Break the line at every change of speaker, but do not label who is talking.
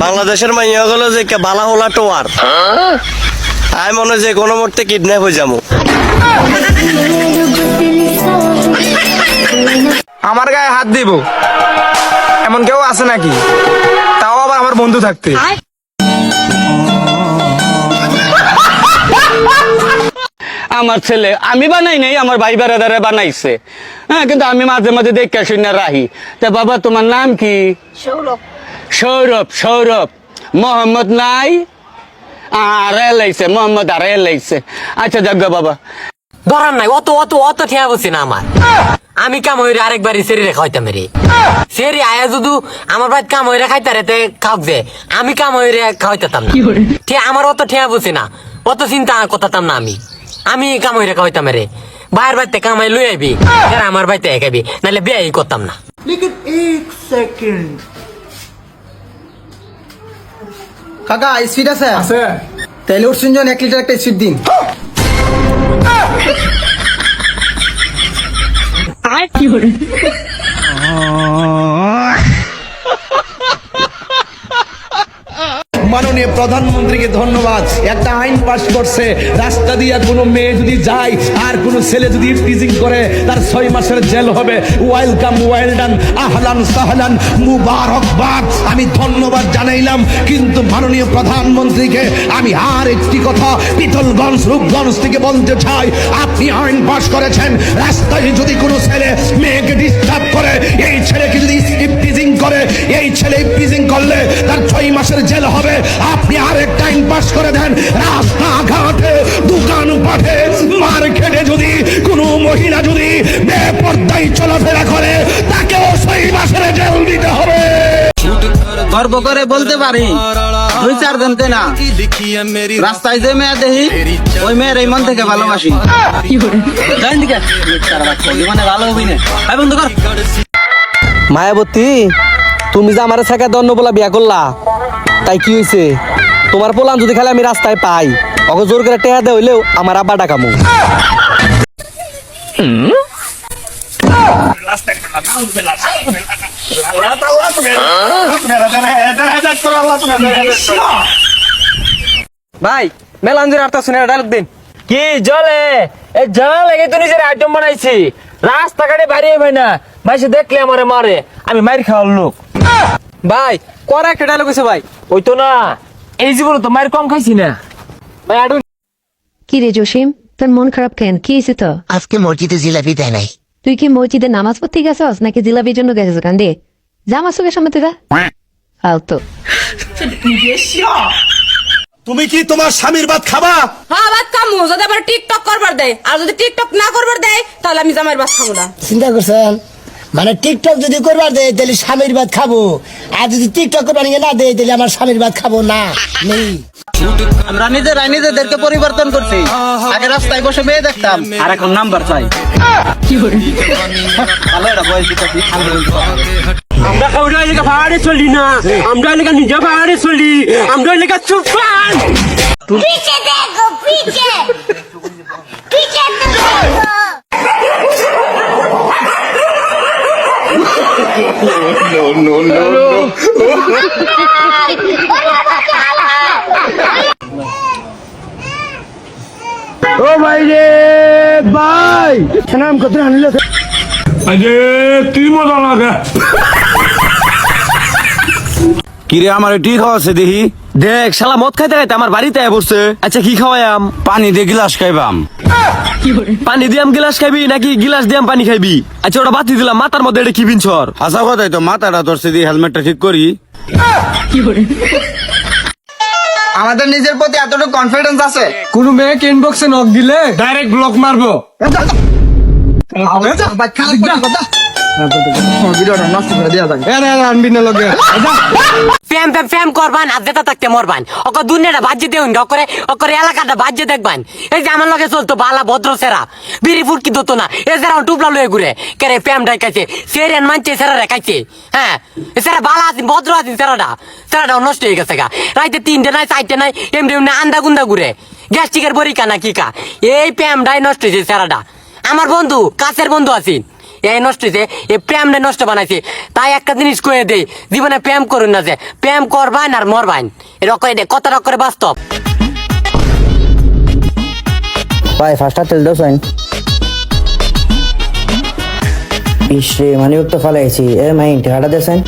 বাংলাদেশের মাইয়া গুলো যে কে বালা হোলা টোয়ার। আমি মনে যে কোনো মুহূর্তে কিডন্যাপ হয়ে যাব।
আমার গায়ে হাত দিব। এমন কেউ আছে নাকি? তাও আবার আমার বন্ধু থাকতে।
আমার ছেলে আমি বানাই নাই আমার ভাই বেড়াদারে বানাইছে। হ্যাঁ কিন্তু আমি মাঝে মাঝে দেখে শুনে রাহি। তা বাবা তোমার নাম কি?
সৌরভ।
সৌরভ সৌরভ মোহাম্মদ নাই? আর এলাইছে মোহাম্মদ আর এলাইছে আচ্ছা যাক বাবা।
ধরার নাই অত অত অত ঠিয়া বসে না আমার। আমি কাম হইরে আরেকবারই সেরি রেখা হইতাম রে। সেরি আয়া যদি আমার বাড়িতে কাম হইরে খাইতে রে তে খাওক যে। আমি কাম হইরে খাওয়াইতাম না। ঠিক আমার অত ঠিয়া বসে না। অত চিন্তা কথাতাম না আমি। আমি কাম হইরে খাওয়াইতাম রে। বাইরের বাড়িতে কামাই লই আইবি আমার বাড়িতে একাবি নাহলে বিয়ে করতাম না।
কাকা স্পিড আছে?
আছে।
তাহলে উঠছেন জন এক লিটার একটা স্পিড দিন।
মাননীয় প্রধানমন্ত্রীকে ধন্যবাদ। একটা আইন পাশ করছে। রাস্তা দিয়ে কোনো মেয়ে যদি যায়, আর কোনো ছেলে যদি টিজিং করে, তার ছয় মাসের জেল হবে। ওয়েলকাম ওয়েলডান আহলান সাহলান মুবারকবাদ আমি ধন্যবাদ জানাইলাম, কিন্তু মাননীয় প্রধানমন্ত্রীকে আমি আর একটি কথা, পিতলগঞ্জ, রূপগঞ্জ থেকে বলতে চাই। আপনি আইন পাশ করেছেন, রাস্তায় যদি কোনো ছেলে, মেয়েকে ছেলে টিজিং করলে তার ছয় মাসের জেল হবে। আপনি আরেক টাইম পাস করে দেন। রাস্তাঘাটে, দোকান পাঠে মার্কেটে যদি কোনো মহিলা যদি বেপর্দায় চলাফেরা করে, তাকেও ছয় মাসের জেল দিতে হবে।
গর্ব করে বলতে পারি। দুই চার না, রাস্তায় যে মেয়ে দেখি, ওই মেয়ের এই মন থেকে ভালোবাসি। ভালো হবি না
মায়াবতী তুমি যে আমার ছেঁকা দন্ন বলা বিয়া করলা তাই কি হয়েছে তোমার পোলান যদি খালি আমি রাস্তায় পাই অগ জোর করে টেহা দে হইলেও আমার আব্বা ডাকামু
ভাই মেলাঞ্জুর আর্তা শুনে ডায়লগ দিন।
কি জলে? এই জল লেগে তো নিজের আইটেম বানাইছি। রাস্তাঘাটে বাড়িয়ে ভাই না। মাইসে দেখলে আমারে মারে। আমি মার খাওয়ার লোক।
ভাই করা একটা ডায়লগ ভাই।
ওই তো না। এই জীবনে তো মায়ের কম খাইছি না। ভাই আডু
কি রে জসিম তোর মন খারাপ কেন? কি হয়েছে তো
আজকে মসজিদে জিলাপি দেয় নাই।
তুই কি মসজিদে নামাজ পড়তে গেছস নাকি জিলাপির জন্য গেছিস কান্দে? যা আমার চোখের সামনে তুই ফালতু।
তুমি কি তোমার স্বামীর ভাত খাবা?
হ্যাঁ বাদ কামু যদি আবার টিকটক করবার দেয় আর যদি টিকটক না করবার দেয় তাহলে আমি জামাইয়ের বাদ খাব না।
চিন্তা করছেন? মানে টিকটক যদি করবার দেয় তাহলে স্বামীর ভাত খাব। আর যদি টিকটক করবার না দেয় তাহলে আমার স্বামীর ভাত খাব না। নেই।
আমরা নিজের নিজেদেরকে পরিবর্তন করছি। আগে রাস্তায় বসে মেয়ে দেখতাম আর এখন নাম্বার চাই। ভালো একটা বয়স
আমরা কাউরে এলাকা ভাড়ে চলি না। আমরা এলাকা নিজে ভাড়ে চলি। আমরা এলাকা চুপান
পিছে দেখো পিছে। পিছে দেখো।
ও ভাই রে ভাই। নাম কত আনলে
কি মজা লাগে?
কিরে আমার টি খাওয়াছে দেখি দেখ শালা মদ খাইতে খাইতে আমার বাড়িতে আয় বসছে আচ্ছা কি খাওয়ায়াম পানি দিয়ে গিলাস খাইবাম পানি দিয়াম গিলাস খাইবি নাকি গিলাস দিয়াম পানি খাইবি আচ্ছা ওটা বাতি দিলাম মাথার মধ্যে এটা কি বিনছর
হাসা কথাই তো মাথাটা ধরছে দিয়ে হেলমেটটা ঠিক করি
আমাদের নিজের প্রতি এতটুকু কনফিডেন্স আছে
কোন মেয়েকে ইনবক্সে নক দিলে ডাইরেক্ট ব্লক মারবো
ভিডিওটা নষ্ট করে দেওয়া যাবে
এ রে আনবি না লগে।
প্যাম প্যাম প্যাম করবান আর যেটা থাকতে মরবান। ওকে দুনিয়াটা বাজ্যে দেউন ওকরে ওকরে এলাকাটা বাজ্যে দেখবান। এই যে আমার লগে চলতো বালা ভদ্র সেরা। বিড়ি ফুটকি দতো না। এ যারা টুপলা লয়ে ঘুরে। কেরে প্যাম ডাইকাছে সেরেন মানছে সেরা রেখাইছে হ্যাঁ। এ সেরা বালা আছেন ভদ্র আছেন সেরাটা। সেরাটা নষ্ট হয়ে গেছে গা। রাইতে তিনটে নাই চারটে নাই এমনি এমনি আন্দা গুন্দা ঘুরে। গ্যাস্ট্রিকের বড়ি কানা কি কা? এই প্যাম ডাই নষ্ট হয়েছে সেরাটা। আমার বন্ধু কাছের বন্ধু আছেন এই নষ্ট হয়েছে এই প্রেমটা নষ্ট বানাইছে। তাই একটা জিনিস কয়ে দেই, জীবনে প্রেম করুন না যে, প্রেম করবান আর মরবান এরকম কত রকম করে বাস্তব।
ভাই ফার্স্টটা তেল দোস আইন ইসরে মানে তো এ, মাইন দেছেন